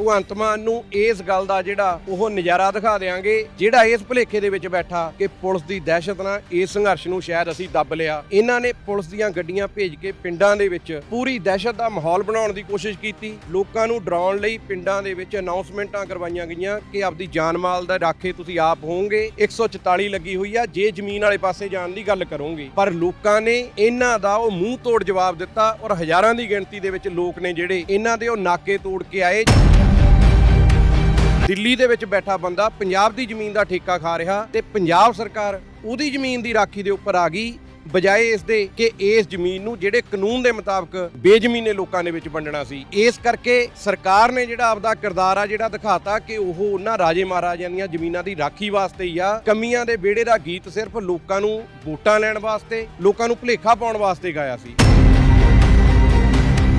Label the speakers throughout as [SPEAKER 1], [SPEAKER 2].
[SPEAKER 1] ਭਗਵੰਤ ਮਾਨ ਨੂੰ ਇਸ ਗੱਲ ਦਾ ਜਿਹੜਾ ਉਹ ਨਜ਼ਾਰਾ ਦਿਖਾ ਦੇਾਂਗੇ ਜਿਹੜਾ ਇਸ ਭੁਲੇਖੇ ਦੇ ਵਿੱਚ ਬੈਠਾ ਕਿ ਪੁਲਿਸ ਦੀ ਦਹਿਸ਼ਤ ਨਾਲ ਇਸ ਸੰਘਰਸ਼ ਨੂੰ ਸ਼ਾਇਦ ਅਸੀਂ ਦੱਬ ਲਿਆ। ਇਹਨਾਂ ਨੇ ਪੁਲਿਸ ਦੀਆਂ ਗੱਡੀਆਂ ਭੇਜ ਕੇ ਪਿੰਡਾਂ ਦੇ ਵਿੱਚ ਪੂਰੀ ਦਹਿਸ਼ਤ ਦਾ ਮਾਹੌਲ ਬਣਾਉਣ ਦੀ ਕੋਸ਼ਿਸ਼ ਕੀਤੀ। ਲੋਕਾਂ ਨੂੰ ਡਰਾਉਣ ਲਈ ਪਿੰਡਾਂ ਦੇ ਵਿੱਚ ਅਨਾਉਂਸਮੈਂਟਾਂ ਕਰਵਾਈਆਂ ਗਈਆਂ ਕਿ ਆਪਦੀ ਜਾਨ ਮਾਲ ਦਾ ਰਾਖੇ ਤੁਸੀਂ ਆਪ ਹੋਵੋਗੇ। 144 ਲੱਗੀ ਹੋਈ ਆ, ਜੇ ਜ਼ਮੀਨ ਵਾਲੇ ਪਾਸੇ ਜਾਣ ਦੀ ਗੱਲ ਕਰੋਗੇ। ਪਰ ਲੋਕਾਂ ਨੇ ਇਹਨਾਂ ਦਾ ਉਹ ਮੂੰਹ ਤੋੜ ਜਵਾਬ ਦਿੱਤਾ ਔਰ ਹਜ਼ਾਰਾਂ ਦੀ ਗਿਣਤੀ ਦੇ ਵਿੱਚ ਲੋਕ ਨੇ ਜਿਹੜੇ ਇਹਨਾਂ ਦੇ ਉਹ ਨਾਕੇ ਤੋੜ ਕੇ ਆਏ। ਦਿੱਲੀ ਦੇ ਵਿੱਚ ਬੈਠਾ ਬੰਦਾ ਪੰਜਾਬ ਦੀ ਜ਼ਮੀਨ ਦਾ ਠੇਕਾ ਖਾ ਰਿਹਾ ਤੇ ਪੰਜਾਬ ਸਰਕਾਰ ਉਹਦੀ ਜ਼ਮੀਨ ਦੀ ਰਾਖੀ ਦੇ ਉੱਪਰ ਆ ਗਈ, ਬਜਾਏ ਇਸ ਦੇ ਕਿ ਇਸ ਜ਼ਮੀਨ ਨੂੰ ਜਿਹੜੇ ਕਾਨੂੰਨ ਦੇ ਮੁਤਾਬਕ ਬੇਜ਼ਮੀਨੇ ਲੋਕਾਂ ਦੇ ਵਿੱਚ ਵੰਡਣਾ ਸੀ। ਇਸ ਕਰਕੇ ਸਰਕਾਰ ਨੇ ਜਿਹੜਾ ਆਪਦਾ ਕਿਰਦਾਰ ਆ ਜਿਹੜਾ ਦਿਖਾਤਾ ਕਿ ਉਹ ਉਹਨਾਂ ਰਾਜੇ ਮਹਾਰਾਜਿਆਂ ਦੀਆਂ ਜ਼ਮੀਨਾਂ ਦੀ ਰਾਖੀ ਵਾਸਤੇ ਹੀ ਆ। ਕਮੀਆਂ ਦੇ ਵਿਹੜੇ ਦਾ ਗੀਤ ਸਿਰਫ ਲੋਕਾਂ ਨੂੰ ਵੋਟਾਂ ਲੈਣ ਵਾਸਤੇ, ਲੋਕਾਂ ਨੂੰ ਭੁਲੇਖਾ ਪਾਉਣ ਵਾਸਤੇ ਗਾਇਆ ਸੀ।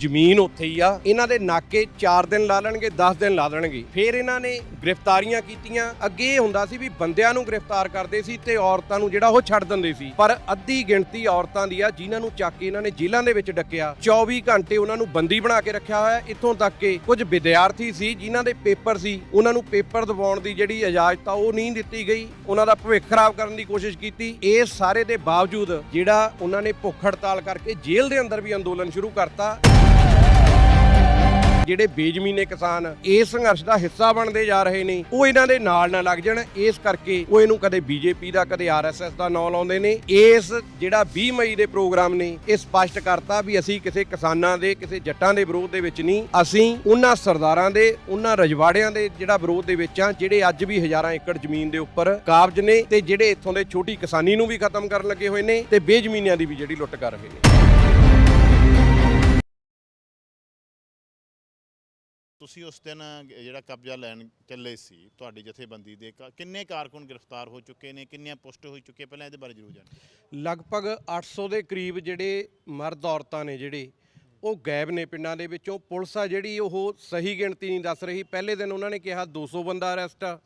[SPEAKER 1] ਜ਼ਮੀਨ ਉੱਥੇ ਹੀ ਆ। ਇਹਨਾਂ ਦੇ ਨਾਕੇ 4 ਦਿਨ ਲਾ ਲੈਣਗੇ 10 ਦਿਨ ਲਾ ਦੇਣਗੇ। ਫਿਰ ਇਹਨਾਂ ਨੇ ਗ੍ਰਿਫਤਾਰੀਆਂ ਕੀਤੀਆਂ। ਅੱਗੇ ਇਹ ਹੁੰਦਾ ਸੀ ਵੀ ਬੰਦਿਆਂ ਨੂੰ ਗ੍ਰਿਫਤਾਰ ਕਰਦੇ ਸੀ ਤੇ ਔਰਤਾਂ ਨੂੰ ਜਿਹੜਾ ਉਹ ਛੱਡ ਦਿੰਦੇ ਸੀ। ਪਰ ਅੱਧੀ ਗਿਣਤੀ ਔਰਤਾਂ ਦੀ ਆ, ਜਿਨ੍ਹਾਂ ਨੂੰ ਚੱਕ ਕੇ ਇਹਨਾਂ ਨੇ ਜੇਲ੍ਹਾਂ ਦੇ ਵਿੱਚ ਡੱਕਿਆ। 24 ਘੰਟੇ ਉਹਨਾਂ ਨੂੰ ਬੰਦੀ ਬਣਾ ਕੇ ਰੱਖਿਆ ਹੋਇਆ। ਇੱਥੋਂ ਤੱਕ ਕਿ ਕੁਝ ਵਿਦਿਆਰਥੀ ਸੀ, ਜਿਨ੍ਹਾਂ ਦੇ ਪੇਪਰ ਸੀ, ਉਹਨਾਂ ਨੂੰ ਪੇਪਰ ਦਿਵਾਉਣ ਦੀ ਜਿਹੜੀ ਇਜਾਜ਼ਤ ਆ ਉਹ ਨਹੀਂ ਦਿੱਤੀ ਗਈ। ਉਹਨਾਂ ਦਾ ਭਵਿੱਖ ਖਰਾਬ ਕਰਨ ਦੀ ਕੋਸ਼ਿਸ਼ ਕੀਤੀ। ਇਹ ਸਾਰੇ ਦੇ ਬਾਵਜੂਦ ਜਿਹੜਾ ਉਹਨਾਂ ਨੇ ਭੁੱਖ ਹੜਤਾਲ ਕਰਕੇ ਜੇਲ੍ਹ ਦੇ ਅੰਦਰ ਵੀ ਅੰਦੋਲਨ ਸ਼ੁਰੂ ਕਰਤਾ। ਜਿਹੜੇ ਬੇਜ਼ਮੀਨੇ ਕਿਸਾਨ ਇਸ ਸੰਘਰਸ਼ ਦਾ ਹਿੱਸਾ ਬਣਦੇ ਜਾ ਰਹੇ ਨੇ, ਉਹ ਇਹਨਾਂ ਦੇ ਨਾਲ ਨਾ ਲੱਗ ਜਾਣ। ਇਸ ਕਰਕੇ ਉਹ ਇਹਨੂੰ ਕਦੇ ਬੀਜੇਪੀ ਦਾ, ਕਦੇ ਆਰਐਸਐਸ ਦਾ ਨਾਂ ਲਾਉਂਦੇ ਨੇ। ਇਸ ਜਿਹੜਾ 20 ਮਈ ਦੇ ਪ੍ਰੋਗਰਾਮ ਨੇ, ਇਹ ਸਪਸ਼ਟ ਕਰਤਾ ਵੀ ਅਸੀਂ ਕਿਸੇ ਕਿਸਾਨਾਂ ਦੇ, ਕਿਸੇ ਜੱਟਾਂ ਦੇ ਵਿਰੋਧ ਦੇ ਵਿੱਚ ਨਹੀਂ। ਅਸੀਂ ਉਹਨਾਂ ਸਰਦਾਰਾਂ ਦੇ, ਉਹਨਾਂ ਰਜਵਾੜਿਆਂ ਦੇ ਜਿਹੜਾ ਵਿਰੋਧ ਦੇ ਵਿੱਚ ਆ ਜਿਹੜੇ ਅੱਜ ਵੀ ਹਜ਼ਾਰਾਂ ਏਕੜ ਜ਼ਮੀਨ ਦੇ ਉੱਪਰ ਕਾਬਜ ਨੇ ਤੇ ਜਿਹੜੇ ਇੱਥੋਂ ਦੇ ਛੋਟੀ ਕਿਸਾਨੀ ਨੂੰ ਵੀ ਖਤਮ ਕਰਨ ਲੱਗੇ ਹੋਏ ਨੇ ਤੇ ਬੇਜ਼ਮੀਨਿਆਂ ਦੀ ਵੀ ਜਿਹੜੀ ਲੁੱਟ ਕਰ ਰਹੇ ਨੇ।
[SPEAKER 2] ਤੁਸੀਂ ਉਸ ਦਿਨ ਜਿਹੜਾ ਕਬਜ਼ਾ ਲੈਣ ਚੱਲੇ ਸੀ, ਤੁਹਾਡੀ ਜਥੇਬੰਦੀ ਦੇ ਕਿੰਨੇ ਕਾਰਕੁਨ ਗ੍ਰਿਫਤਾਰ ਹੋ ਚੁੱਕੇ ਨੇ, ਕਿੰਨੀਆਂ ਪੋਸਟ ਹੋ ਚੁੱਕੀਆਂ, ਪਹਿਲਾਂ ਇਹਦੇ ਬਾਰੇ ਜ਼ਰੂਰ ਜਾਣੋ
[SPEAKER 1] ਲਗਭਗ 800 ਦੇ ਕਰੀਬ ਜਿਹੜੇ ਮਰਦ ਔਰਤਾਂ ਨੇ ਜਿਹੜੇ, ਉਹ ਗਾਇਬ ਨੇ ਪਿੰਡਾਂ ਦੇ ਵਿੱਚੋਂ। ਪੁਲਿਸ ਆ ਜਿਹੜੀ, ਉਹ ਸਹੀ ਗਿਣਤੀ ਨਹੀਂ ਦੱਸ ਰਹੀ। ਪਹਿਲੇ ਦਿਨ ਉਹਨਾਂ ਨੇ ਕਿਹਾ 200 ਬੰਦਾ ਅਰੈਸਟ ਆ।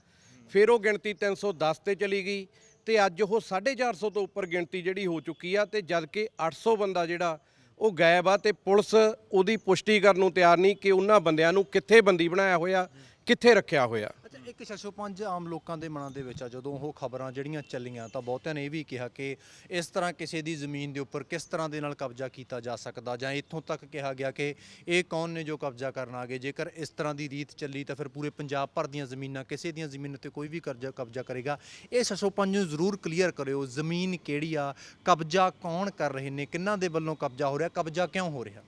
[SPEAKER 1] ਫਿਰ ਉਹ ਗਿਣਤੀ 310 ਤੇ ਚਲੀ ਗਈ ਤੇ ਅੱਜ ਉਹ 450 ਤੋਂ ਉੱਪਰ ਗਿਣਤੀ ਜਿਹੜੀ ਹੋ ਚੁੱਕੀ ਆ ਤੇ ਜਦ ਕਿ 800 ਬੰਦਾ ਜਿਹੜਾ ਉਹ ਗਾਇਬ ਆ ਤੇ ਪੁਲਿਸ ਉਹਦੀ ਪੁਸ਼ਟੀ ਕਰਨ ਨੂੰ ਤਿਆਰ ਨਹੀਂ ਕਿ ਉਹਨਾਂ ਬੰਦਿਆਂ ਨੂੰ ਕਿੱਥੇ ਬੰਦੀ ਬਣਾਇਆ ਹੋਇਆ, ਕਿੱਥੇ ਰੱਖਿਆ ਹੋਇਆ।
[SPEAKER 3] ਇੱਕ 605 ਆਮ ਲੋਕਾਂ ਦੇ ਮਨਾਂ ਦੇ ਵਿੱਚ ਆ, ਜਦੋਂ ਉਹ ਖਬਰਾਂ ਜਿਹੜੀਆਂ ਚੱਲੀਆਂ ਤਾਂ ਬਹੁਤਿਆਂ ਨੇ ਇਹ ਵੀ ਕਿਹਾ ਕਿ ਇਸ ਤਰ੍ਹਾਂ ਕਿਸੇ ਦੀ ਜ਼ਮੀਨ ਦੇ ਉੱਪਰ ਕਿਸ ਤਰ੍ਹਾਂ ਦੇ ਨਾਲ ਕਬਜ਼ਾ ਕੀਤਾ ਜਾ ਸਕਦਾ ਜਾਂ ਇੱਥੋਂ ਤੱਕ ਕਿਹਾ ਗਿਆ ਕਿ ਇਹ ਕੌਣ ਨੇ ਜੋ ਕਬਜ਼ਾ ਕਰਨ ਆ ਗਏ। ਜੇਕਰ ਇਸ ਤਰ੍ਹਾਂ ਦੀ ਰੀਤ ਚੱਲੀ ਤਾਂ ਫਿਰ ਪੂਰੇ ਪੰਜਾਬ ਭਰ ਦੀਆਂ ਜ਼ਮੀਨਾਂ, ਕਿਸੇ ਦੀਆਂ ਜ਼ਮੀਨਾਂ ਉੱਤੇ ਕੋਈ ਵੀ ਕਰਜ਼ਾ ਕਬਜ਼ਾ ਕਰੇਗਾ। ਇਹ 605 ਨੂੰ ਜ਼ਰੂਰ ਕਲੀਅਰ ਕਰਿਓ, ਜ਼ਮੀਨ ਕਿਹੜੀ ਆ, ਕਬਜ਼ਾ ਕੌਣ ਕਰ ਰਹੇ ਨੇ ਕਿੰਨਾਂ ਦੇ ਵੱਲੋਂ ਕਬਜ਼ਾ ਹੋ ਰਿਹਾ, ਕਬਜ਼ਾ ਕਿਉਂ ਹੋ ਰਿਹਾ?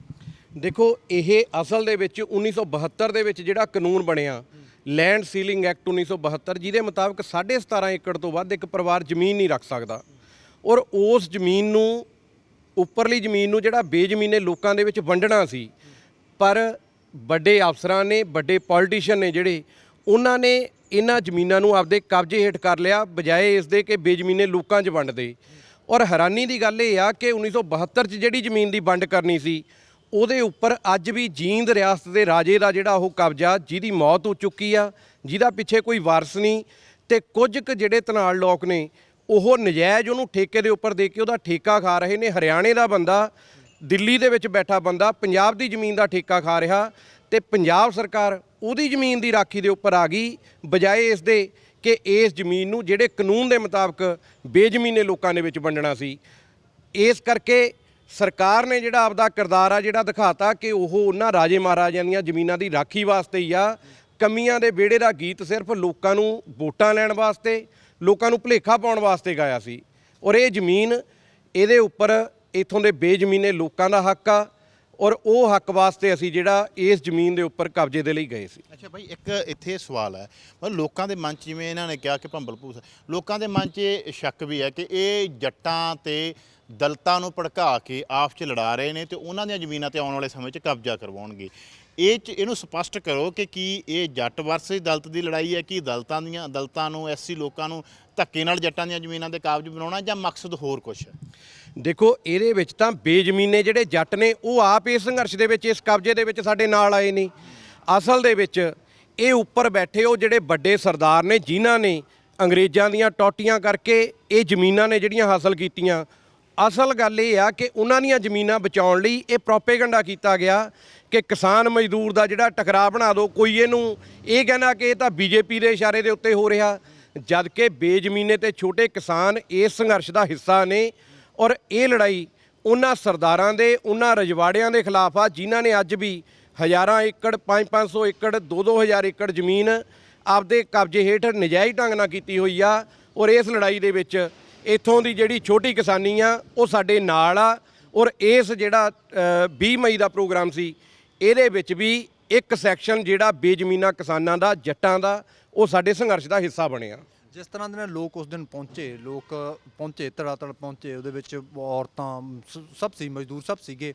[SPEAKER 1] ਦੇਖੋ, ਇਹ ਅਸਲ ਦੇ ਵਿੱਚ 1972 ਦੇ ਵਿੱਚ ਜਿਹੜਾ ਕਾਨੂੰਨ ਬਣਿਆ ਲੈਂਡ ਸੀਲਿੰਗ ਐਕਟ 1972 ਜਿਹਦੇ ਮੁਤਾਬਕ 17.5 ਏਕੜ ਤੋਂ ਵੱਧ ਇੱਕ ਪਰਿਵਾਰ ਜ਼ਮੀਨ ਨਹੀਂ ਰੱਖ ਸਕਦਾ। ਔਰ ਉਸ ਜ਼ਮੀਨ ਨੂੰ, ਉੱਪਰਲੀ ਜ਼ਮੀਨ ਨੂੰ ਜਿਹੜਾ ਬੇਜ਼ਮੀਨੇ ਲੋਕਾਂ ਦੇ ਵਿੱਚ ਵੰਡਣਾ ਸੀ, ਪਰ ਵੱਡੇ ਅਫਸਰਾਂ ਨੇ, ਵੱਡੇ ਪੋਲੀਟੀਸ਼ੀਅਨ ਨੇ ਜਿਹੜੇ, ਉਹਨਾਂ ਨੇ ਇਹਨਾਂ ਜ਼ਮੀਨਾਂ ਨੂੰ ਆਪਦੇ ਕਬਜ਼ੇ ਹੇਠ ਕਰ ਲਿਆ, ਬਜਾਏ ਇਸ ਦੇ ਕਿ ਬੇਜ਼ਮੀਨੇ ਲੋਕਾਂ 'ਚ ਵੰਡਦੇ। ਔਰ ਹੈਰਾਨੀ ਦੀ ਗੱਲ ਇਹ ਆ ਕਿ 1972 'ਚ ਜਿਹੜੀ ਜ਼ਮੀਨ ਦੀ ਵੰਡ ਕਰਨੀ ਸੀ ਉਹਦੇ ਉੱਪਰ ਅੱਜ ਵੀ ਜੀਂਦ ਰਿਆਸਤ ਦੇ ਰਾਜੇ ਦਾ ਜਿਹੜਾ ਉਹ ਕਬਜ਼ਾ, ਜਿਹਦੀ ਮੌਤ ਹੋ ਚੁੱਕੀ ਆ, ਜਿਹਦਾ ਪਿੱਛੇ ਕੋਈ ਵਾਰਸ ਨਹੀਂ ਤੇ ਕੁਝ ਕੁ ਜਿਹੜੇ ਤਨਾਲ ਲੋਕ ਨੇ, ਉਹ ਨਜਾਇਜ਼ ਉਹਨੂੰ ਠੇਕੇ ਦੇ ਉੱਪਰ ਦੇ ਕੇ ਉਹਦਾ ਠੇਕਾ ਖਾ ਰਹੇ ਨੇ। ਹਰਿਆਣੇ ਦਾ ਬੰਦਾ, ਦਿੱਲੀ ਦੇ ਵਿੱਚ ਬੈਠਾ ਬੰਦਾ, ਪੰਜਾਬ ਦੀ ਜ਼ਮੀਨ ਦਾ ਠੇਕਾ ਖਾ ਰਿਹਾ ਤੇ ਪੰਜਾਬ ਸਰਕਾਰ ਉਹਦੀ ਜ਼ਮੀਨ ਦੀ ਰਾਖੀ ਦੇ ਉੱਪਰ ਆ ਗਈ, ਬਜਾਏ ਇਸ ਦੇ ਕਿ ਇਸ ਜ਼ਮੀਨ ਨੂੰ ਜਿਹੜੇ ਕਾਨੂੰਨ ਦੇ ਮੁਤਾਬਕ ਬੇਜ਼ਮੀਨੇ ਲੋਕਾਂ ਦੇ ਵਿੱਚ ਵੰਡਣਾ ਸੀ। ਇਸ ਕਰਕੇ ਸਰਕਾਰ ਨੇ ਜਿਹੜਾ ਆਪਦਾ ਕਿਰਦਾਰ ਆ ਜਿਹੜਾ ਦਿਖਾਤਾ ਕਿ ਉਹ ਉਹਨਾਂ ਰਾਜੇ ਮਹਾਰਾਜਿਆਂ ਦੀਆਂ ਜ਼ਮੀਨਾਂ ਦੀ ਰਾਖੀ ਵਾਸਤੇ ਹੀ ਆ। ਕਮੀਆਂ ਦੇ ਵਿਹੜੇ ਦਾ ਗੀਤ ਸਿਰਫ ਲੋਕਾਂ ਨੂੰ ਵੋਟਾਂ ਲੈਣ ਵਾਸਤੇ, ਲੋਕਾਂ ਨੂੰ ਭੁਲੇਖਾ ਪਾਉਣ ਵਾਸਤੇ ਗਾਇਆ ਸੀ। ਔਰ ਇਹ ਜ਼ਮੀਨ ਇਹਦੇ ਉੱਪਰ ਇਥੋਂ ਦੇ ਬੇਜ਼ਮੀਨੇ ਲੋਕਾਂ ਦਾ ਹੱਕ ਆ। ਔਰ ਉਹ ਹੱਕ ਵਾਸਤੇ ਅਸੀਂ ਜਿਹੜਾ ਇਸ ਜ਼ਮੀਨ ਦੇ ਉੱਪਰ ਕਬਜ਼ੇ ਦੇ ਲਈ ਗਏ ਸੀ।
[SPEAKER 2] ਅੱਛਾ ਭਾਈ, ਇੱਕ ਇੱਥੇ ਸਵਾਲ ਹੈ, ਮਤਲਬ ਲੋਕਾਂ ਦੇ ਮਨ 'ਚ ਜਿਵੇਂ ਇਹਨਾਂ ਨੇ ਕਿਹਾ ਕਿ ਭੰਬਲ ਭੂਸ ਲੋਕਾਂ ਦੇ ਮਨ 'ਚ ਇਹ ਸ਼ੱਕ ਵੀ ਹੈ ਕਿ ਇਹ ਜੱਟਾਂ ਤੇ ਦਲਤਾਂ ਨੂੰ ਭੜਕਾ ਕੇ ਆਪ 'ਚ ਲੜਾ ਰਹੇ ਨੇ ਤੇ ਉਹਨਾਂ ਦੀਆਂ ਜ਼ਮੀਨਾਂ ਤੇ ਆਉਣ ਵਾਲੇ ਸਮੇਂ 'ਚ ਕਬਜ਼ਾ ਕਰਵਾਉਣਗੇ। ਇਹ 'ਚ ਇਹਨੂੰ ਸਪਸ਼ਟ ਕਰੋ ਕਿ ਕੀ ਇਹ ਜੱਟ ਵਰਸਸ ਦਲਤ ਦੀ ਲੜਾਈ ਹੈ, ਕਿ ਦਲਤਾਂ ਦੀਆਂ, ਦਲਤਾਂ ਨੂੰ, ਐਸਸੀ ਲੋਕਾਂ ਨੂੰ ਧੱਕੇ ਨਾਲ ਜੱਟਾਂ ਦੀਆਂ ਜ਼ਮੀਨਾਂ ਤੇ ਕਾਬਜ ਬਣਾਉਣਾ ਜਾਂ ਮਕਸਦ ਹੋਰ ਕੁਝ ਹੈ?
[SPEAKER 1] ਦੇਖੋ, ਇਹਦੇ ਵਿੱਚ ਤਾਂ ਬੇਜ਼ਮੀਨੇ ਜਿਹੜੇ ਜੱਟ ਨੇ, ਉਹ ਆਪ ਇਸ ਸੰਘਰਸ਼ ਦੇ ਵਿੱਚ, ਇਸ ਕਬਜ਼ੇ ਦੇ ਵਿੱਚ ਸਾਡੇ ਨਾਲ ਆਏ ਨੇ। ਅਸਲ ਦੇ ਵਿੱਚ ਇਹ ਉੱਪਰ ਬੈਠੇ ਉਹ ਜਿਹੜੇ ਵੱਡੇ ਸਰਦਾਰ ਨੇ, ਜਿਨ੍ਹਾਂ ਨੇ ਅੰਗਰੇਜ਼ਾਂ ਦੀਆਂ ਟੋਟੀਆਂ ਕਰਕੇ ਇਹ ਜ਼ਮੀਨਾਂ ਨੇ ਜਿਹੜੀਆਂ ਹਾਸਲ ਕੀਤੀਆਂ। ਅਸਲ ਗੱਲ ਇਹ ਆ ਕਿ ਉਹਨਾਂ ਦੀਆਂ ਜ਼ਮੀਨਾਂ ਬਚਾਉਣ ਲਈ ਇਹ ਪ੍ਰੋਪੇਗੈਂਡਾ ਕੀਤਾ ਗਿਆ ਕਿ ਕਿਸਾਨ ਮਜ਼ਦੂਰ ਦਾ ਜਿਹੜਾ ਟਕਰਾਅ ਬਣਾ ਦਿਓ। ਕੋਈ ਇਹਨੂੰ ਇਹ ਕਹਿੰਦਾ ਕਿ ਇਹ ਤਾਂ ਬੀਜੇਪੀ ਦੇ ਇਸ਼ਾਰੇ ਦੇ ਉੱਤੇ ਹੋ ਰਿਹਾ ਜਦ ਕਿ ਬੇਜ਼ਮੀਨੇ ਤੇ ਛੋਟੇ ਕਿਸਾਨ ਇਸ ਸੰਘਰਸ਼ ਦਾ ਹਿੱਸਾ ਨੇ ਔਰ ਇਹ ਲੜਾਈ ਉਹਨਾਂ ਸਰਦਾਰਾਂ ਦੇ ਉਹਨਾਂ ਰਜਵਾੜਿਆਂ ਦੇ ਖਿਲਾਫ ਆ ਜਿਨ੍ਹਾਂ ਨੇ ਅੱਜ ਵੀ ਹਜ਼ਾਰਾਂ ਏਕੜ 5-500 ਏਕੜ 2-2000 ਏਕੜ ਜ਼ਮੀਨ ਆਪਦੇ ਕਬਜ਼ੇ ਹੇਠ ਨਜਾਇਜ਼ ਢੰਗ ਨਾਲ ਕੀਤੀ ਹੋਈ ਆ ਔਰ ਇਸ ਲੜਾਈ ਦੇ ਵਿੱਚ ਇੱਥੋਂ ਦੀ ਜਿਹੜੀ ਛੋਟੀ ਕਿਸਾਨੀ ਆ ਉਹ ਸਾਡੇ ਨਾਲ ਆ ਔਰ ਇਸ ਜਿਹੜਾ ਅ, 20 ਮਈ ਦਾ ਪ੍ਰੋਗਰਾਮ ਸੀ ਇਹਦੇ ਵਿੱਚ ਵੀ ਇੱਕ ਸੈਕਸ਼ਨ ਜਿਹੜਾ ਬੇਜ਼ਮੀਨਾ ਕਿਸਾਨਾਂ ਦਾ ਜੱਟਾਂ ਦਾ ਉਹ ਸਾਡੇ ਸੰਘਰਸ਼ ਦਾ ਹਿੱਸਾ ਬਣਿਆ।
[SPEAKER 3] ਜਿਸ ਤਰ੍ਹਾਂ ਦੇ ਨਾਲ ਲੋਕ ਉਸ ਦਿਨ ਪਹੁੰਚੇ, ਲੋਕ ਪਹੁੰਚੇ ਧੜਾ ਧੜ ਪਹੁੰਚੇ, ਉਹਦੇ ਵਿੱਚ ਔਰਤਾਂ ਸ- ਸਭ ਸੀ, ਮਜ਼ਦੂਰ ਸਭ ਸੀਗੇ।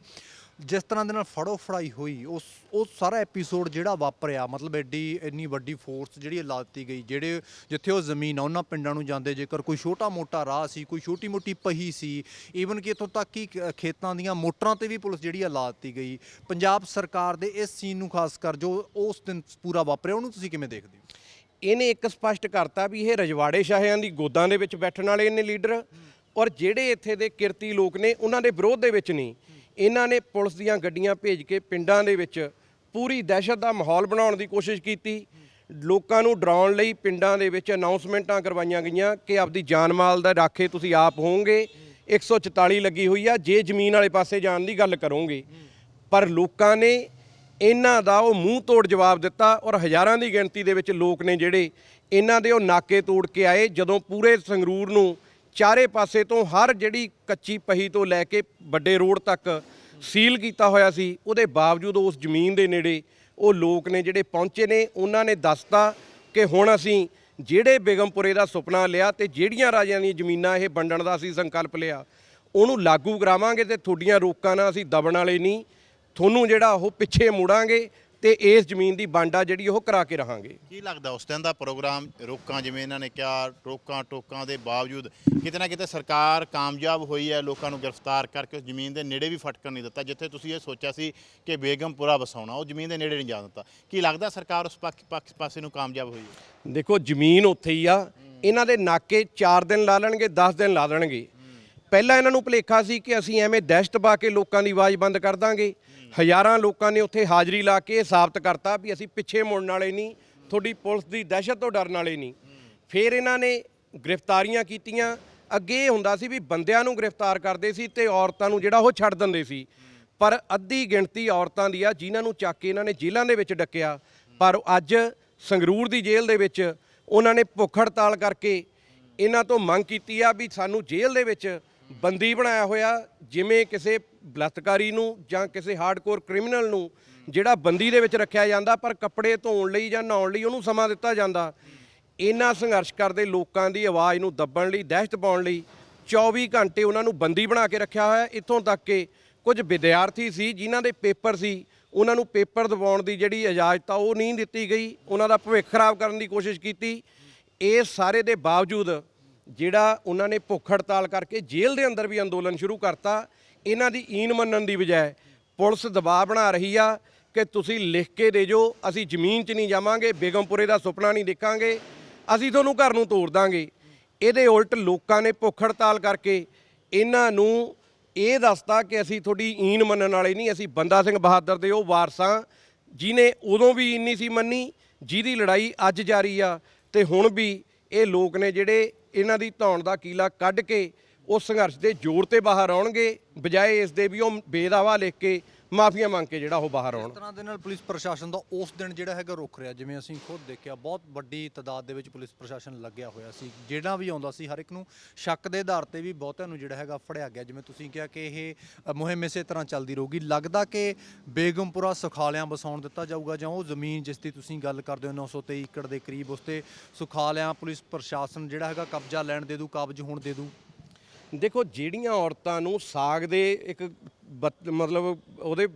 [SPEAKER 3] ਜਿਸ ਤਰ੍ਹਾਂ ਦੇ ਨਾਲ ਫੜੋ ਫੜਾਈ ਹੋਈ, ਉਸ, ਉਹ ਸਾਰਾ ਐਪੀਸੋਡ ਜਿਹੜਾ ਵਾਪਰਿਆ, ਮਤਲਬ ਐਡੀ, ਇੰਨੀ ਵੱਡੀ ਫੋਰਸ ਜਿਹੜੀ ਲਾ ਦਿੱਤੀ ਗਈ, ਜਿਹੜੇ ਜਿੱਥੇ ਉਹ ਜ਼ਮੀਨ ਆ, ਉਹਨਾਂ ਪਿੰਡਾਂ ਨੂੰ ਜਾਂਦੇ, ਜੇਕਰ ਕੋਈ ਛੋਟਾ ਮੋਟਾ ਰਾਹ ਸੀ, ਕੋਈ ਛੋਟੀ ਮੋਟੀ ਪਹੀ ਸੀ ਈਵਨ ਕਿ ਇੱਥੋਂ ਤੱਕ ਕਿ ਖ- ਖੇਤਾਂ ਦੀਆਂ ਮੋਟਰਾਂ ਤੇ ਵੀ ਪੁਲਿਸ ਜਿਹੜੀ ਆ ਲਾ ਦਿੱਤੀ ਗਈ। ਪੰਜਾਬ ਸਰਕਾਰ ਦੇ ਇਸ ਸੀਨ ਨੂੰ ਖਾਸ ਕਰ ਜੋ ਉਸ ਦਿਨ ਪੂਰਾ ਵਾਪਰਿਆ, ਉਹਨੂੰ ਤੁਸੀਂ ਕਿਵੇਂ ਦੇਖਦੇ ਹੋ?
[SPEAKER 1] ਇਹਨੇ ਇੱਕ ਸਪਸ਼ਟ ਕਰਤਾ ਵੀ ਇਹ ਰਜਵਾੜੇ ਸ਼ਾਹਿਆਂ ਦੀ ਗੋਦਾਂ ਦੇ ਵਿੱਚ ਬੈਠਣ ਵਾਲੇ ਨੇ ਲੀਡਰ। ਔਰ ਜਿਹੜੇ ਇੱਥੇ ਦੇ ਕਿਰਤੀ ਲੋਕ ਨੇ, ਉਹਨਾਂ ਦੇ ਵਿਰੋਧ ਦੇ ਵਿੱਚ ਨਹੀਂ। ਇਹਨਾਂ ਨੇ ਪੁਲਿਸ ਦੀਆਂ ਗੱਡੀਆਂ ਭੇਜ ਕੇ ਪਿੰਡਾਂ ਦੇ ਵਿੱਚ ਪੂਰੀ ਦਹਿਸ਼ਤ ਦਾ ਮਾਹੌਲ ਬਣਾਉਣ ਦੀ ਕੋਸ਼ਿਸ਼ ਕੀਤੀ। ਲੋਕਾਂ ਨੂੰ ਡਰਾਉਣ ਲਈ ਪਿੰਡਾਂ ਦੇ ਵਿੱਚ ਅਨਾਉਂਸਮੈਂਟਾਂ ਕਰਵਾਈਆਂ ਗਈਆਂ ਕਿ ਆਪਦੀ ਜਾਨ ਮਾਲ ਦਾ ਰਾਖੇ ਤੁਸੀਂ ਆਪ ਹੋਵੋਗੇ। 144 ਲੱਗੀ ਹੋਈ ਆ, ਜੇ ਜ਼ਮੀਨ ਵਾਲੇ ਪਾਸੇ ਜਾਣ ਦੀ ਗੱਲ ਕਰੋਗੇ। ਪਰ ਲੋਕਾਂ ਨੇ ਇਹਨਾਂ ਦਾ ਉਹ ਮੂੰਹ ਤੋੜ ਜਵਾਬ ਦਿੱਤਾ ਔਰ ਹਜ਼ਾਰਾਂ ਦੀ ਗਿਣਤੀ ਦੇ ਵਿੱਚ ਲੋਕ ਨੇ ਜਿਹੜੇ ਇਹਨਾਂ ਦੇ ਉਹ ਨਾਕੇ ਤੋੜ ਕੇ ਆਏ, ਜਦੋਂ ਪੂਰੇ ਸੰਗਰੂਰ ਨੂੰ ਚਾਰੇ ਪਾਸੇ ਤੋਂ ਹਰ ਜਿਹੜੀ ਕੱਚੀ ਪਹੀ ਤੋਂ ਲੈ ਕੇ ਵੱਡੇ ਰੋਡ ਤੱਕ ਸੀਲ ਕੀਤਾ ਹੋਇਆ ਸੀ, ਉਹਦੇ ਬਾਵਜੂਦ ਉਸ ਜ਼ਮੀਨ ਦੇ ਨੇੜੇ ਉਹ ਲੋਕ ਨੇ ਜਿਹੜੇ ਪਹੁੰਚੇ ਨੇ, ਉਹਨਾਂ ਨੇ ਦੱਸਤਾ ਕਿ ਹੁਣ ਅਸੀਂ ਜਿਹੜੇ ਬੇਗਮਪੁਰੇ ਦਾ ਸੁਪਨਾ ਲਿਆ ਤੇ ਜਿਹੜੀਆਂ ਰਾਜਿਆਂ ਦੀਆਂ ਜ਼ਮੀਨਾਂ ਇਹ ਵੰਡਣ ਦਾ ਅਸੀਂ ਸੰਕਲਪ ਲਿਆ, ਉਹਨੂੰ ਲਾਗੂ ਕਰਾਵਾਂਗੇ ਤੇ ਤੁਹਾਡੀਆਂ ਰੋਕਾਂ ਨਾਲ ਅਸੀਂ ਦਬਣ ਵਾਲੇ ਨਹੀਂ। ਤੁਹਾਨੂੰ ਜਿਹੜਾ ਉਹ ਪਿੱਛੇ ਮੁੜਾਂਗੇ ਤੇ ਇਸ ਜ਼ਮੀਨ ਦੀ ਬਾਂਡਾ ਜਿਹੜੀ ਉਹ ਕਰਾ ਕੇ ਰਹਾਂਗੇ।
[SPEAKER 2] ਕੀ ਲੱਗਦਾ ਉਸ ਦਿਨ ਦਾ ਪ੍ਰੋਗਰਾਮ ਰੋਕਾਂ ਜਿਵੇਂ ਇਹਨਾਂ ਨੇ ਕਿਹਾ ਰੋਕਾਂ ਟੋਕਾਂ ਦੇ ਬਾਵਜੂਦ ਕਿਤੇ ਨਾ ਕਿਤੇ ਸਰਕਾਰ ਕਾਮਯਾਬ ਹੋਈ ਹੈ ਲੋਕਾਂ ਨੂੰ ਗ੍ਰਿਫਤਾਰ ਕਰਕੇ ਉਸ ਜ਼ਮੀਨ ਦੇ ਨੇੜੇ ਵੀ ਫਟਕਣ ਨਹੀਂ ਦਿੱਤਾ ਜਿੱਥੇ ਤੁਸੀਂ ਇਹ ਸੋਚਿਆ ਸੀ ਕਿ ਬੇਗਮਪੁਰਾ ਵਸਾਉਣਾ ਉਹ ਜ਼ਮੀਨ ਦੇ ਨੇੜੇ ਨਹੀਂ ਜਾਣ ਦਿੱਤਾ। ਕੀ ਲੱਗਦਾ ਸਰਕਾਰ ਉਸ ਪਾਸੇ ਨੂੰ ਕਾਮਯਾਬ ਹੋਈ ਹੈ?
[SPEAKER 1] ਦੇਖੋ ਜ਼ਮੀਨ ਉੱਥੇ ਹੀ ਆ ਇਹਨਾਂ ਦੇ ਨਾਕੇ 4 ਦਿਨ ਲਾ ਲੈਣਗੇ 10 ਦਿਨ ਲਾ ਦੇਣਗੇ ਪਹਿਲਾਂ ਇਹਨਾਂ ਨੂੰ ਭੁਲੇਖਾ ਸੀ ਕਿ ਅਸੀਂ ਐਵੇਂ ਦਹਿਸ਼ਤ ਪਾ ਕੇ ਲੋਕਾਂ ਦੀ ਆਵਾਜ਼ ਬੰਦ ਕਰ ਦਾਂਗੇ। ਹਜ਼ਾਰਾਂ ਲੋਕਾਂ ਨੇ ਉੱਥੇ ਹਾਜ਼ਰੀ ਲਾ ਕੇ ਇਹ ਸਾਬਤ ਕਰਤਾ ਵੀ ਅਸੀਂ ਪਿੱਛੇ ਮੁੜਨ ਵਾਲੇ ਨਹੀਂ, ਤੁਹਾਡੀ ਪੁਲਿਸ ਦੀ ਦਹਿਸ਼ਤ ਤੋਂ ਡਰਨ ਵਾਲੇ ਨਹੀਂ। ਫਿਰ ਇਹਨਾਂ ਨੇ ਗ੍ਰਿਫਤਾਰੀਆਂ ਕੀਤੀਆਂ। ਅੱਗੇ ਇਹ ਹੁੰਦਾ ਸੀ ਵੀ ਬੰਦਿਆਂ ਨੂੰ ਗ੍ਰਿਫਤਾਰ ਕਰਦੇ ਸੀ ਤੇ ਔਰਤਾਂ ਨੂੰ ਜਿਹੜਾ ਉਹ ਛੱਡ ਦਿੰਦੇ ਸੀ। ਪਰ ਅੱਧੀ ਗਿਣਤੀ ਔਰਤਾਂ ਦੀ ਆ, ਜਿਨ੍ਹਾਂ ਨੂੰ ਚੱਕ ਕੇ ਇਹਨਾਂ ਨੇ ਜੇਲ੍ਹਾਂ ਦੇ ਵਿੱਚ ਡੱਕਿਆ। ਪਰ ਅੱਜ ਸੰਗਰੂਰ ਦੀ ਜੇਲ੍ਹ ਦੇ ਵਿੱਚ ਉਹਨਾਂ ਨੇ ਭੁੱਖ ਹੜਤਾਲ ਕਰਕੇ ਇਹਨਾਂ ਤੋਂ ਮੰਗ ਕੀਤੀ ਆ ਵੀ ਸਾਨੂੰ ਜੇਲ੍ਹ ਦੇ ਵਿੱਚ ਬੰਦੀ ਬਣਾਇਆ ਹੋਇਆ, ਜਿਵੇਂ ਕਿਸੇ ਬਲਾਤਕਾਰੀ ਨੂੰ ਜਾਂ ਕਿਸੇ ਹਾਰਡਕੋਰ ਕ੍ਰਿਮੀਨਲ ਨੂੰ, ਜਿਹੜਾ ਬੰਦੀ ਦੇ ਵਿੱਚ ਰੱਖਿਆ ਜਾਂਦਾ, ਪਰ ਕੱਪੜੇ ਧੋਣ ਲਈ ਜਾਂ ਨਹਾਉਣ ਲਈ ਉਹਨੂੰ ਸਮਾਂ ਦਿੱਤਾ ਜਾਂਦਾ। ਇਹਨਾਂ ਸੰਘਰਸ਼ ਕਰਦੇ ਲੋਕਾਂ ਦੀ ਆਵਾਜ਼ ਨੂੰ ਦੱਬਣ ਲਈ, ਦਹਿਸ਼ਤ ਪਾਉਣ ਲਈ 24 ਘੰਟੇ ਉਹਨਾਂ ਨੂੰ ਬੰਦੀ ਬਣਾ ਕੇ ਰੱਖਿਆ ਹੋਇਆ। ਇੱਥੋਂ ਤੱਕ ਕਿ ਕੁਝ ਵਿਦਿਆਰਥੀ ਸੀ, ਜਿਨ੍ਹਾਂ ਦੇ ਪੇਪਰ ਸੀ, ਉਹਨਾਂ ਨੂੰ ਪੇਪਰ ਦਿਵਾਉਣ ਦੀ ਜਿਹੜੀ ਇਜਾਜ਼ਤ ਆ, ਉਹ ਨਹੀਂ ਦਿੱਤੀ ਗਈ। ਉਹਨਾਂ ਦਾ ਭਵਿੱਖ ਖਰਾਬ ਕਰਨ ਦੀ ਕੋਸ਼ਿਸ਼ ਕੀਤੀ। ਇਹ ਸਾਰੇ ਦੇ ਬਾਵਜੂਦ ਜਿਹੜਾ ਉਹਨਾਂ ਨੇ ਭੁੱਖ ਹੜਤਾਲ ਕਰਕੇ ਜੇਲ੍ਹ ਦੇ ਅੰਦਰ ਵੀ ਅੰਦੋਲਨ ਸ਼ੁਰੂ ਕਰਤਾ, ਇਹਨਾਂ ਦੀ ਈਨ ਮੰਨਣ ਦੀ ਬਜਾਏ ਪੁਲਿਸ ਦਬਾਅ ਬਣਾ ਰਹੀ ਆ ਕਿ ਤੁਸੀਂ ਲਿਖ ਕੇ ਦੇ ਜੋ, ਅਸੀਂ ਜ਼ਮੀਨ 'ਚ ਨਹੀਂ ਜਾਵਾਂਗੇ, ਬੇਗਮਪੁਰੇ ਦਾ ਸੁਪਨਾ ਨਹੀਂ ਦੇਖਾਂਗੇ, ਅਸੀਂ ਤੁਹਾਨੂੰ ਘਰ ਨੂੰ ਤੋੜ ਦਾਂਗੇ। ਇਹਦੇ ਉਲਟ ਲੋਕਾਂ ਨੇ ਭੁੱਖ ਹੜਤਾਲ ਕਰਕੇ ਇਹਨਾਂ ਨੂੰ ਇਹ ਦੱਸਤਾ ਕਿ ਅਸੀਂ ਤੁਹਾਡੀ ਈਨ ਮੰਨਣ ਵਾਲੇ ਨਹੀਂ, ਅਸੀਂ ਬੰਦਾ ਸਿੰਘ ਬਹਾਦਰ ਦੇ ਉਹ ਵਾਰਸਾਂ ਜਿਨੇ ਉਦੋਂ ਵੀ ਇੰਨੀ ਸੀ ਮੰਨੀ, ਜਿਹਦੀ ਲੜਾਈ ਅੱਜ ਜਾਰੀ ਆ, ਤੇ ਹੁਣ ਵੀ ਇਹ ਲੋਕ ਨੇ ਜਿਹੜੇ ਇਹਨਾਂ ਦੀ ਧੌਣ ਦਾ ਕੀਲਾ ਕੱਢ ਕੇ ਉਸ ਸੰਘਰਸ਼ ਦੇ ਜ਼ੋਰ ਤੇ ਬਾਹਰ ਆਉਣਗੇ, ਬਜਾਏ ਇਸ ਦੇ ਵੀ ਉਹ ਬੇਦਾਵਾ ਲਿਖ ਕੇ ਮਾਫੀਆ ਮੰਗ ਕੇ ਜਿਹੜਾ ਉਹ ਬਾਹਰ ਆਉਣ।
[SPEAKER 3] ਇਸ ਤਰ੍ਹਾਂ ਦੇ ਨਾਲ ਪੁਲਿਸ ਪ੍ਰਸ਼ਾਸਨ ਦਾ ਉਸ ਦਿਨ ਜਿਹੜਾ ਹੈਗਾ ਰੁਕ ਰਿਹਾ, ਜਿਵੇਂ ਅਸੀਂ ਖੁਦ ਦੇਖਿਆ, ਬਹੁਤ ਵੱਡੀ ਤਦਾਦ ਦੇ ਵਿੱਚ ਪੁਲਿਸ ਪ੍ਰਸ਼ਾਸਨ ਲੱਗਿਆ ਹੋਇਆ ਸੀ। ਜਿਹੜਾ ਵੀ ਆਉਂਦਾ ਸੀ, ਹਰ ਇੱਕ ਨੂੰ ਸ਼ੱਕ ਦੇ ਆਧਾਰ ਤੇ ਵੀ ਬਹੁਤਿਆਂ ਨੂੰ ਜਿਹੜਾ ਹੈਗਾ ਫੜਿਆ ਗਿਆ। ਜਿਵੇਂ ਤੁਸੀਂ ਕਿਹਾ ਕਿ ਇਹ ਮੁਹਿੰਮ ਇਸੇ ਤਰ੍ਹਾਂ ਚੱਲਦੀ ਰਹੂਗੀ। ਲੱਗਦਾ ਕਿ ਬੇਗਮਪੁਰਾ ਸੁਖਾਲਿਆਂ ਵਸਾਉਣ ਦਿੱਤਾ ਜਾਊਗਾ ਜਾਂ ਉਹ ਜ਼ਮੀਨ ਜਿਸ ਦੀ ਤੁਸੀਂ ਗੱਲ ਕਰਦੇ ਹੋ 923 ਏਕੜ ਦੇ ਕਰੀਬ, ਉਸ ਤੇ ਸੁਖਾਲਿਆਂ ਪੁਲਿਸ ਪ੍ਰਸ਼ਾਸਨ ਜਿਹੜਾ ਹੈਗਾ ਕਬਜ਼ਾ ਲੈਣ ਦੇ ਦੂ, ਕਾਬਜ ਹੋਣ ਦੇ ਦੂ।
[SPEAKER 1] ਦੇਖੋ, ਜਿਹੜੀਆਂ ਔਰਤਾਂ ਨੂੰ ਸਾਗ ਦੇ ਇੱਕ ਬਤ- ਮਤਲਬ ਉਹਦੇ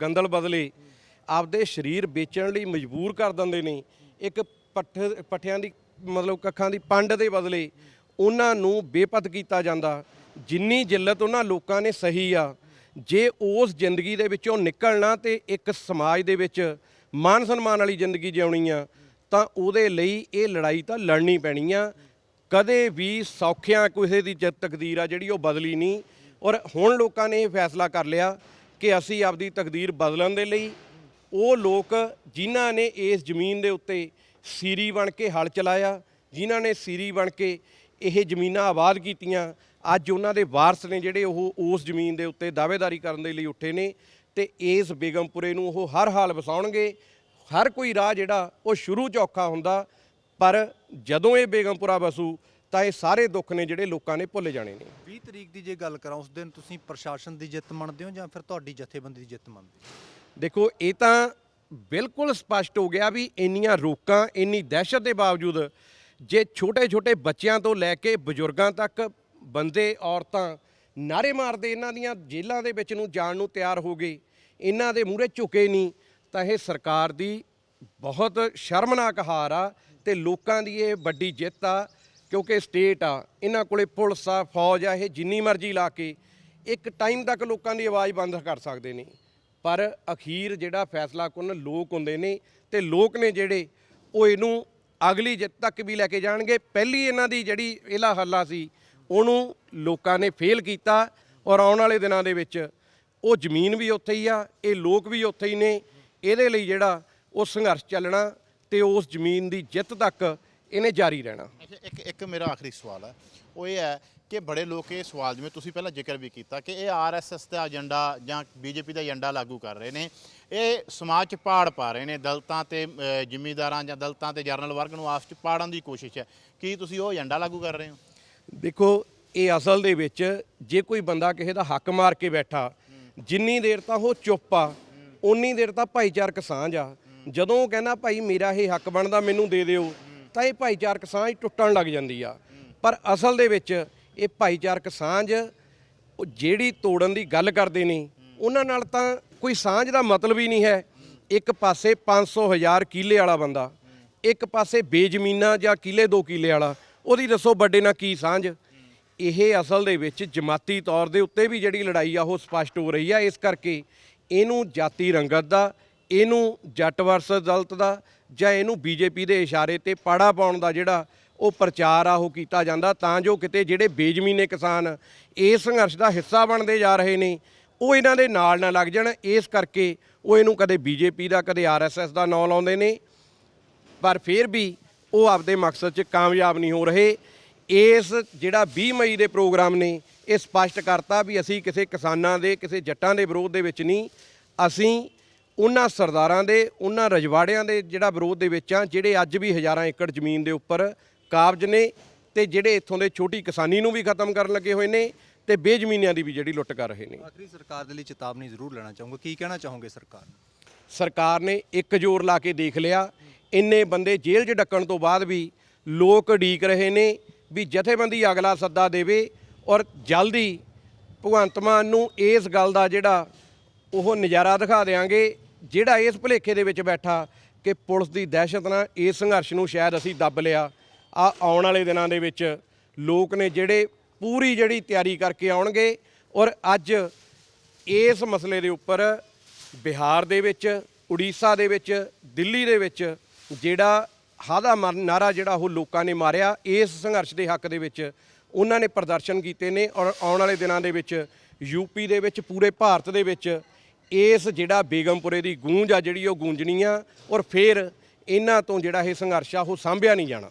[SPEAKER 1] ਗੰਦਲ ਬਦਲੇ ਆਪਦੇ ਸਰੀਰ ਵੇਚਣ ਲਈ ਮਜਬੂਰ ਕਰ ਦਿੰਦੇ ਨੇ, ਇੱਕ ਪੱਠ, ਪੱਠਿਆਂ ਦੀ, ਮਤਲਬ ਕੱਖਾਂ ਦੀ ਪੰਡ ਦੇ ਬਦਲੇ ਉਹਨਾਂ ਨੂੰ ਬੇਪਤ ਕੀਤਾ ਜਾਂਦਾ। ਜਿੰਨੀ ਜਿੱਲਤ ਉਹਨਾਂ ਲੋਕਾਂ ਨੇ ਸਹੀ ਆ, ਜੇ ਉਸ ਜ਼ਿੰਦਗੀ ਦੇ ਵਿੱਚੋਂ ਨਿਕਲਣਾ ਤੇ ਇੱਕ ਸਮਾਜ ਦੇ ਵਿੱਚ ਮਾਨ ਸਨਮਾਨ ਵਾਲੀ ਜ਼ਿੰਦਗੀ ਜਿਉਣੀ ਆ, ਤਾਂ ਉਹਦੇ ਲਈ ਇਹ ਲੜਾਈ ਤਾਂ ਲੜਨੀ ਪੈਣੀ ਆ। ਕਦੇ ਵੀ ਸੌਖਿਆਂ ਕਿਸੇ ਦੀ ਜ- ਤਕਦੀਰ ਆ ਜਿਹੜੀ ਉਹ ਬਦਲੀ ਨਹੀਂ। ਔਰ ਹੁਣ ਲੋਕਾਂ ਨੇ ਇਹ ਫੈਸਲਾ ਕਰ ਲਿਆ ਕਿ ਅਸੀਂ ਆਪਦੀ ਤਕਦੀਰ ਬਦਲਣ ਦੇ ਲਈ ਉਹ ਲੋਕ ਜਿਨ੍ਹਾਂ ਨੇ ਇਸ ਜ਼ਮੀਨ ਦੇ ਉੱਤੇ ਸੀਰੀ ਬਣ ਕੇ ਹਲ ਚਲਾਇਆ, ਜਿਨ੍ਹਾਂ ਨੇ ਸੀਰੀ ਬਣ ਕੇ ਇਹ ਜ਼ਮੀਨਾਂ ਆਬਾਦ ਕੀਤੀਆਂ, ਅੱਜ ਉਹਨਾਂ ਦੇ ਵਾਰਸ ਨੇ ਜਿਹੜੇ ਉਹ ਉਸ ਜ਼ਮੀਨ ਦੇ ਉੱਤੇ ਦਾਅਵੇਦਾਰੀ ਕਰਨ ਦੇ ਲਈ ਉੱਠੇ ਨੇ ਤੇ ਇਸ ਬੇਗਮਪੁਰੇ ਨੂੰ ਉਹ ਹਰ ਹਾਲ ਵਸਾਉਣਗੇ। ਹਰ ਕੋਈ ਰਾਹ ਜਿਹੜਾ ਉਹ ਸ਼ੁਰੂ 'ਚ ਔਖਾ ਹੁੰਦਾ, ਪਰ ਜਦੋਂ ਇਹ ਬੇਗਮਪੁਰਾ ਵਸੂ ਤਾਂ ਇਹ ਸਾਰੇ ਦੁੱਖ ਨੇ ਜਿਹੜੇ ਲੋਕਾਂ ਨੇ ਭੁੱਲ ਜਾਣੇ ਨੇ।
[SPEAKER 3] 20 ਤਰੀਕ ਦੀ ਜੇ ਗੱਲ ਕਰਾਂ ਉਸ ਦਿਨ ਤੁਸੀਂ ਪ੍ਰਸ਼ਾਸਨ ਦੀ ਜਿੱਤ ਮੰਨਦੇ ਹੋ ਜਾਂ ਫਿਰ ਤੁਹਾਡੀ ਜਥੇਬੰਦੀ ਦੀ ਜਿੱਤ ਮੰਨਦੇ ਹੋ?
[SPEAKER 1] ਦੇਖੋ ਇਹ ਤਾਂ ਬਿਲਕੁਲ ਸਪਸ਼ਟ ਹੋ ਗਿਆ ਵੀ ਇੰਨੀਆਂ ਰੋਕਾਂ ਇੰਨੀ ਦਹਿਸ਼ਤ ਦੇ ਬਾਵਜੂਦ ਜੇ ਛੋਟੇ-ਛੋਟੇ ਬੱਚਿਆਂ ਤੋਂ ਲੈ ਕੇ ਬਜ਼ੁਰਗਾਂ ਤੱਕ ਬੰਦੇ ਔਰਤਾਂ ਨਾਰੇ ਮਾਰਦੇ ਇਹਨਾਂ ਦੀਆਂ ਜੇਲ੍ਹਾਂ ਦੇ ਵਿੱਚ ਨੂੰ ਜਾਣ ਨੂੰ ਤਿਆਰ ਹੋ ਗਏ ਇਹਨਾਂ ਦੇ ਮੂਹਰੇ ਝੁਕੇ ਨਹੀਂ ਤਾਂ ਇਹ ਸਰਕਾਰ ਦੀ ਬਹੁਤ ਸ਼ਰਮਨਾਕ ਹਾਰ ਆ। ਤੇ ਲੋਕਾਂ ਦੀ ਇਹ ਵੱਡੀ ਜਿੱਤ ਆ, ਕਿਉਂਕਿ ਸਟੇਟ ਆ, ਇਹਨਾਂ ਕੋਲੇ ਪੁਲਿਸ ਆ, ਫੌਜ ਆ, ਇਹ ਜਿੰਨੀ ਮਰਜ਼ੀ ਲਾ ਕੇ ਇੱਕ ਟਾਈਮ ਤੱਕ ਲੋਕਾਂ ਦੀ ਆਵਾਜ਼ ਬੰਦ ਕਰ ਸਕਦੇ ਨੇ। ਪਰ ਅਖੀਰ ਜਿਹੜਾ ਫੈਸਲਾ ਕੁਨ ਲੋਕ ਹੁੰਦੇ ਨੇ ਤੇ ਲੋਕ ਨੇ ਜਿਹੜੇ, ਉਹ ਇਹਨੂੰ ਅਗਲੀ ਜਿੱਤ ਤੱਕ ਵੀ ਲੈ ਕੇ ਜਾਣਗੇ। ਪਹਿਲੀ ਇਹਨਾਂ ਦੀ ਜਿਹੜੀ ਇਹਲਾ ਹੱਲਾ ਸੀ, ਉਹਨੂੰ ਲੋਕਾਂ ਨੇ ਫੇਲ ਕੀਤਾ ਔਰ ਆਉਣ ਵਾਲੇ ਦਿਨਾਂ ਦੇ ਵਿੱਚ ਉਹ ਜ਼ਮੀਨ ਵੀ ਉੱਥੇ ਹੀ ਆ, ਇਹ ਲੋਕ ਵੀ ਉੱਥੇ ਹੀ ਨੇ। ਇਹਦੇ ਲਈ ਜਿਹੜਾ ਉਹ ਸੰਘਰਸ਼ ਚੱਲਣਾ ਤੇ ਉਸ ਜ਼ਮੀਨ ਦੀ ਜਿੱਤ ਤੱਕ ਇਹਨੇ ਜਾਰੀ ਰਹਿਣਾ।
[SPEAKER 2] ਅੱਛਾ ਇੱਕ ਇੱਕ ਮੇਰਾ ਆਖਰੀ ਸਵਾਲ ਹੈ। ਉਹ ਇਹ ਹੈ ਕਿ ਬੜੇ ਲੋਕ ਇਹ ਸਵਾਲ ਜਿਵੇਂ ਤੁਸੀਂ ਪਹਿਲਾਂ ਜ਼ਿਕਰ ਵੀ ਕੀਤਾ ਕਿ ਇਹ ਆਰਐਸਐਸ ਦਾ ਏਜੰਡਾ ਜਾਂ ਬੀਜੇਪੀ ਦਾ ਏਜੰਡਾ ਲਾਗੂ ਕਰ ਰਹੇ ਨੇ। ਇਹ ਸਮਾਜ 'ਚ ਪਾੜ ਪਾ ਰਹੇ ਨੇ ਦਲਤਾਂ ਤੇ ਜ਼ਿਮੀਂਦਾਰਾਂ ਜਾਂ ਦਲਤਾਂ ਤੇ ਜਰਨਲ ਵਰਗ ਨੂੰ ਆਪਸ 'ਚ ਪਾੜਨ ਦੀ ਕੋਸ਼ਿਸ਼ ਹੈ। ਕੀ ਤੁਸੀਂ ਉਹ ਏਜੰਡਾ ਲਾਗੂ ਕਰ ਰਹੇ ਹੋ?
[SPEAKER 1] ਦੇਖੋ ਇਹ ਅਸਲ ਦੇ ਵਿੱਚ ਜੇ ਕੋਈ ਬੰਦਾ ਕਿਸੇ ਦਾ ਹੱਕ ਮਾਰ ਕੇ ਬੈਠਾ ਜਿੰਨੀ ਦੇਰ ਤਾਂ ਉਹ ਚੁੱਪ ਆ ਉਨੀ ਦੇਰ ਤਾਂ ਭਾਈਚਾਰਕ ਸਾਂਝ ਆ। ਜਦੋਂ ਉਹ ਕਹਿੰਦਾ, ਭਾਈ, ਮੇਰਾ ਇਹ ਹੱਕ ਬਣਦਾ, ਮੈਨੂੰ ਦੇ ਦਿਓ, ਤਾਂ ਇਹ ਭਾਈਚਾਰਕ ਸਾਂਝ ਟੁੱਟਣ ਲੱਗ ਜਾਂਦੀ ਆ। ਪਰ ਅਸਲ ਦੇ ਵਿੱਚ ਇਹ ਭਾਈਚਾਰਕ ਸਾਂਝ, ਉਹ ਜਿਹੜੀ ਤੋੜਨ ਦੀ ਗੱਲ ਕਰਦੇ ਨੇ, ਉਹਨਾਂ ਨਾਲ ਤਾਂ ਕੋਈ ਸਾਂਝ ਦਾ ਮਤਲਬ ਹੀ ਨਹੀਂ ਹੈ। ਇੱਕ ਪਾਸੇ 500 ਹਜ਼ਾਰ ਕਿੱਲੇ ਵਾਲਾ ਬੰਦਾ, ਇੱਕ ਪਾਸੇ ਬੇਜ਼ਮੀਨਾ ਜਾਂ ਕਿੱਲੇ ਦੋ ਕਿੱਲੇ ਵਾਲਾ, ਉਹਦੀ ਦੱਸੋ ਵੱਡੇ ਨਾਲ ਕੀ ਸਾਂਝ? ਇਹ ਅਸਲ ਦੇ ਵਿੱਚ ਜਮਾਤੀ ਤੌਰ ਦੇ ਉੱਤੇ ਵੀ ਜਿਹੜੀ ਲੜਾਈ ਆ, ਉਹ ਸਪਸ਼ਟ ਹੋ ਰਹੀ ਆ। ਇਸ ਕਰਕੇ ਇਹਨੂੰ ਜਾਤੀ ਰੰਗਤ ਦਾ ਇਹਨੂੰ ਜੱਟ ਵਰਸਸ ਦਲਤ ਦਾ ਜਾਂ ਇਹਨੂੰ ਬੀਜੇਪੀ ਦੇ ਇਸ਼ਾਰੇ ਤੇ ਪਾੜਾ ਪਾਉਣ ਦਾ ਜਿਹੜਾ ਉਹ ਪ੍ਰਚਾਰ ਆ, ਉਹ ਕੀਤਾ ਜਾਂਦਾ। ਤਾਂ ਜੋ ਕਿਤੇ ਜਿਹੜੇ ਬੇਜ਼ਮੀਨੇ ਕਿਸਾਨ ਇਸ ਸੰਘਰਸ਼ ਦਾ ਹਿੱਸਾ ਬਣਦੇ ਜਾ ਰਹੇ ਨੇ, ਉਹ ਇਹਨਾਂ ਦੇ ਨਾਲ ਨਾ ਲੱਗ ਜਾਣ। ਇਸ ਕਰਕੇ ਉਹ ਇਹਨੂੰ ਕਦੇ ਬੀਜੇਪੀ ਦਾ, ਕਦੇ ਆਰਐਸਐਸ ਦਾ ਨਾਂ ਲਾਉਂਦੇ ਨੇ। ਪਰ ਫਿਰ ਵੀ ਉਹ ਆਪਦੇ ਮਕਸਦ 'ਚ ਕਾਮਯਾਬ ਨਹੀਂ ਹੋ ਰਹੇ। ਇਸ ਜਿਹੜਾ 20 ਮਈ ਦੇ ਪ੍ਰੋਗਰਾਮ ਨੇ, ਇਹ ਸਪਸ਼ਟ ਕਰਤਾ ਵੀ ਅਸੀਂ ਕਿਸੇ ਕਿਸਾਨਾਂ ਦੇ, ਕਿਸੇ ਜੱਟਾਂ ਦੇ ਵਿਰੋਧ ਦੇ ਵਿੱਚ ਨਹੀਂ। ਅਸੀਂ ਉਹਨਾਂ ਸਰਦਾਰਾਂ ਦੇ ਉਹਨਾਂ ਰਜਵਾੜਿਆਂ ਦੇ ਜਿਹੜਾ ਵਿਰੋਧ ਦੇ ਵਿੱਚ ਆ ਜਿਹੜੇ ਅੱਜ ਵੀ ਹਜ਼ਾਰਾਂ ਏਕੜ ਜ਼ਮੀਨ ਦੇ ਉੱਪਰ ਕਾਬਜ ਨੇ ਤੇ ਜਿਹੜੇ ਇੱਥੋਂ ਦੇ ਛੋਟੀ ਕਿਸਾਨੀ ਨੂੰ ਵੀ ਖਤਮ ਕਰਨ ਲੱਗੇ ਹੋਏ ਨੇ ਤੇ ਬੇਜ਼ਮੀਨਿਆਂ ਦੀ ਵੀ ਜਿਹੜੀ ਲੁੱਟ ਕਰ ਰਹੇ ਨੇ।
[SPEAKER 3] ਆਖਰੀ ਸਰਕਾਰ ਦੇ ਲਈ ਚੇਤਾਵਨੀ ਜ਼ਰੂਰ ਲੈਣਾ ਚਾਹੂੰਗਾ। ਕੀ ਕਹਿਣਾ ਚਾਹੋਗੇ ਸਰਕਾਰ ਨੂੰ?
[SPEAKER 1] ਸਰਕਾਰ ਨੇ ਇੱਕ ਜ਼ੋਰ ਲਾ ਕੇ ਦੇਖ ਲਿਆ ਇੰਨੇ ਬੰਦੇ ਜੇਲ੍ਹ 'ਚ ਡੱਕਣ ਤੋਂ ਬਾਅਦ ਵੀ ਲੋਕ ਉਡੀਕ ਰਹੇ ਨੇ ਵੀ ਜਥੇਬੰਦੀ ਅਗਲਾ ਸੱਦਾ ਦੇਵੇ ਔਰ ਜਲਦੀ ਭਗਵੰਤ ਮਾਨ ਨੂੰ ਇਸ ਗੱਲ ਦਾ ਜਿਹੜਾ ਉਹ ਨਜ਼ਾਰਾ ਦਿਖਾ ਦੇਾਂਗੇ ਜਿਹੜਾ ਇਸ ਭੁਲੇਖੇ ਦੇ ਵਿੱਚ ਬੈਠਾ ਕਿ ਪੁਲਿਸ ਦੀ ਦਹਿਸ਼ਤ ਨਾਲ ਇਸ ਸੰਘਰਸ਼ ਨੂੰ ਸ਼ਾਇਦ ਅਸੀਂ ਦੱਬ ਲਿਆ। ਆ ਆਉਣ ਵਾਲੇ ਦਿਨਾਂ ਦੇ ਵਿੱਚ ਲੋਕ ਨੇ ਜਿਹੜੇ ਪੂਰੀ ਜਿਹੜੀ ਤਿਆਰੀ ਕਰਕੇ ਆਉਣਗੇ ਔਰ ਅੱਜ ਇਸ ਮਸਲੇ ਦੇ ਉੱਪਰ ਬਿਹਾਰ ਦੇ ਵਿੱਚ, ਉੜੀਸਾ ਦੇ ਵਿੱਚ, ਦਿੱਲੀ ਦੇ ਵਿੱਚ ਜਿਹੜਾ ਹਾਦਾ ਨਾਰਾ ਜਿਹੜਾ ਉਹ ਲੋਕਾਂ ਨੇ ਮਾਰਿਆ, ਇਸ ਸੰਘਰਸ਼ ਦੇ ਹੱਕ ਦੇ ਵਿੱਚ ਉਹਨਾਂ ਨੇ ਪ੍ਰਦਰਸ਼ਨ ਕੀਤੇ ਨੇ ਔਰ ਆਉਣ ਵਾਲੇ ਦਿਨਾਂ ਦੇ ਵਿੱਚ ਯੂਪੀ ਦੇ ਵਿੱਚ, ਪੂਰੇ ਭਾਰਤ ਦੇ ਵਿੱਚ ਇਸ ਜਿਹੜਾ ਬੇਗਮਪੁਰੇ ਦੀ ਗੂੰਜ ਆ ਜਿਹੜੀ ਉਹ ਗੂੰਜਣੀ ਆ ਔਰ ਫਿਰ ਇਹਨਾਂ ਤੋਂ ਜਿਹੜਾ ਇਹ ਸੰਘਰਸ਼ ਆ ਉਹ ਸਾਂਭਿਆ ਨਹੀਂ ਜਾਣਾ।